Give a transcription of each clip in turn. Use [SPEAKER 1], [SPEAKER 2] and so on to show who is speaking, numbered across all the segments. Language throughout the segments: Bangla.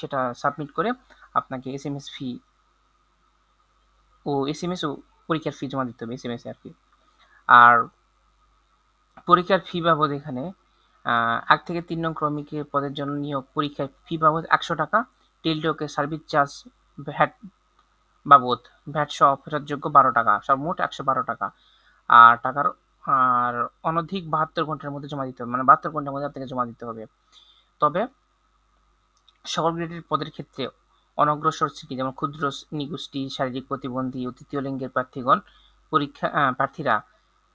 [SPEAKER 1] সেটা সাবমিট করে আপনাকে এস এম এস ফি ও এস এম এস ও পরীক্ষার ফি জমা দিতে হবে এস এম এস আর কি। আর পরীক্ষার ফি বাবদ এখানে এক থেকে তিন নং ক্রমিকের পদের জন্য নিয়োগ পরীক্ষার ফি বাবদ একশো টাকা। টেলটকে সার্ভিস চার্জ ভ্যাট বাবদ, ভ্যাট সহ ফেরতযোগ্য বারো টাকা সব মোট একশো বারো টাকা। আর টাকার, আর অনধিক বাহাত্তর ঘণ্টার মধ্যে জমা দিতে হবে মানে বাহাত্তর ঘণ্টার মধ্যে আপনাকে জমা দিতে হবে। তবে সকল গ্রেডের পদের ক্ষেত্রে অনগ্রসর শ্রেণি, যেমন ক্ষুদ্র নিগোষ্ঠী শারীরিক প্রতিবন্ধী ও তৃতীয় লিঙ্গের প্রার্থীগণ, পরীক্ষা প্রার্থীরা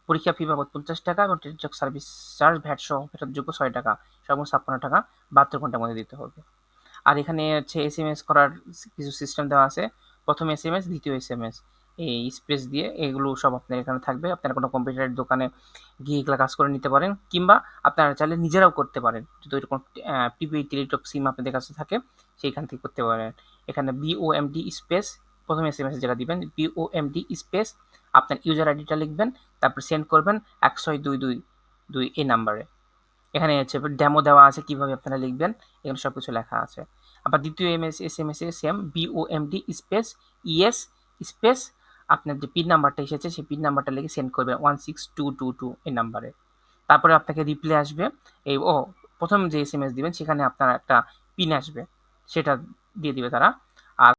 [SPEAKER 1] পরীক্ষা ফি বাবদ পঞ্চাশ টাকা এবং টেলিটক সার্ভিস চার্জ ভ্যাট সহ ফেরতযোগ্য ছয় টাকা সর্বোচ্চ ছাপ্পান্ন টাকা বাহাত্তর ঘণ্টার মধ্যে দিতে হবে। আর এখানে হচ্ছে এস এম এস করার কিছু সিস্টেম দেওয়া আছে। প্রথম এস এম এস দ্বিতীয় এস এম এস এই স্পেস দিয়ে এগুলো সব আপনার এখানে থাকবে। আপনারা কোনো কম্পিউটারের দোকানে গিয়ে এগুলো কাজ করে নিতে পারেন, কিংবা আপনারা চাইলে নিজেরাও করতে পারেন। যদি ওইরকম প্রিপেইড টেলিটক সিম আপনাদের কাছে থাকে, সেইখান থেকে করতে পারেন। এখানে বিওএমডি স্পেস প্রথমে এস এম এস যেটা দিবেন বিওএমডি স্পেস আপনার ইউজার আইডিটা লিখবেন, তারপর সেন্ড করবেন এক ছয় দুই দুই দুই এই নাম্বারে এখানে হচ্ছে ডেমো দেওয়া আছে, কীভাবে আপনারা লিখবেন, এখানে সব কিছু লেখা আছে। আবার দ্বিতীয় M S S M S এ same BOMD space ES space আপনার যে পিন নাম্বারটা এসেছে, সেই পিন নাম্বারটা লিখে সেন্ড করবেন। One six two two two এই নাম্বারে তারপরে আপনাকে রিপ্লে আসবে। এই, ও, প্রথম যে এস এম এস দেবেন, সেখানে আপনার একটা পিন আসবে। সেটা দিয়ে দিবে তারা।